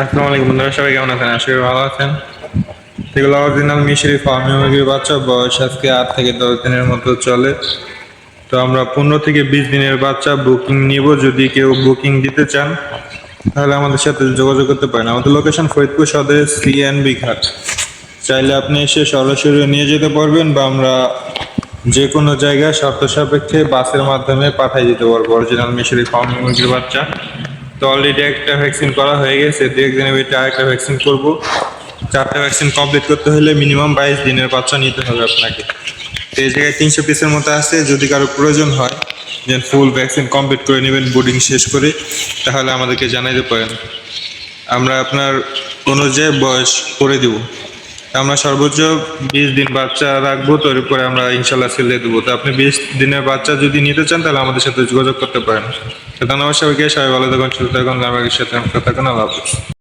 আসসালামু আলাইকুম বন্ধুরা, সবাই কেমন আছেন? আশা করি ভালো আছেন। এগুলো অরিজিনাল মিশরি ফার্মি মুরগির বাচ্চা, বয়স আজকে আট থেকে দশ দিনের মতো চলে। তো আমরা পনেরো থেকে বিশ দিনের বাচ্চা বুকিং নিব, যদি কেউ বুকিং দিতে চান, তাহলে আমাদের সাথে যোগাযোগ করতে পারেন। আমাদের লোকেশন ফরিদপুর সদরের সিএনবি ঘাট। চাইলে আপনি এসে সরাসরি নিয়ে যেতে পারবেন বা আমরা যে কোনো জায়গায় শর্ত সাপেক্ষে বাসের মাধ্যমে পাঠিয়ে দিতে পারব অরিজিনাল মিশরি ফার্মি মুরগির বাচ্চা। তো অলরেডি একটা ভ্যাকসিন করা হয়ে গেছে, দু একদিনের ভিতরে আরেকটা ভ্যাকসিন করব। চারটা ভ্যাকসিন কমপ্লিট করতে হলে মিনিমাম বাইশ দিনের বাচ্চা নিতে হবে আপনাকে। তো এই জায়গায় তিনশো পিসের মতো আছে, যদি কারও প্রয়োজন হয় যে ফুল ভ্যাকসিন কমপ্লিট করে নেবেন বোর্ডিং শেষ করে, তাহলে আমাদেরকে জানাইতে পারেন। আমরা আপনার অনুযায়ী বয়স করে দিব। আমরা সর্বোচ্চ বিশ দিন বাচ্চা রাখব, তো এরপরে আমরা ইনশাল্লাহ সেলে দেবো। তো আপনি বিশ দিনের বাচ্চা যদি নিতে চান, তাহলে আমাদের সাথে যোগাযোগ করতে পারেন। তো ধন্যবাদ সবাইকে সবাই ভালো থাকুন সুস্থ থাকুন গ্রামের সাথে থাকুন আল্লাহ হাফিজ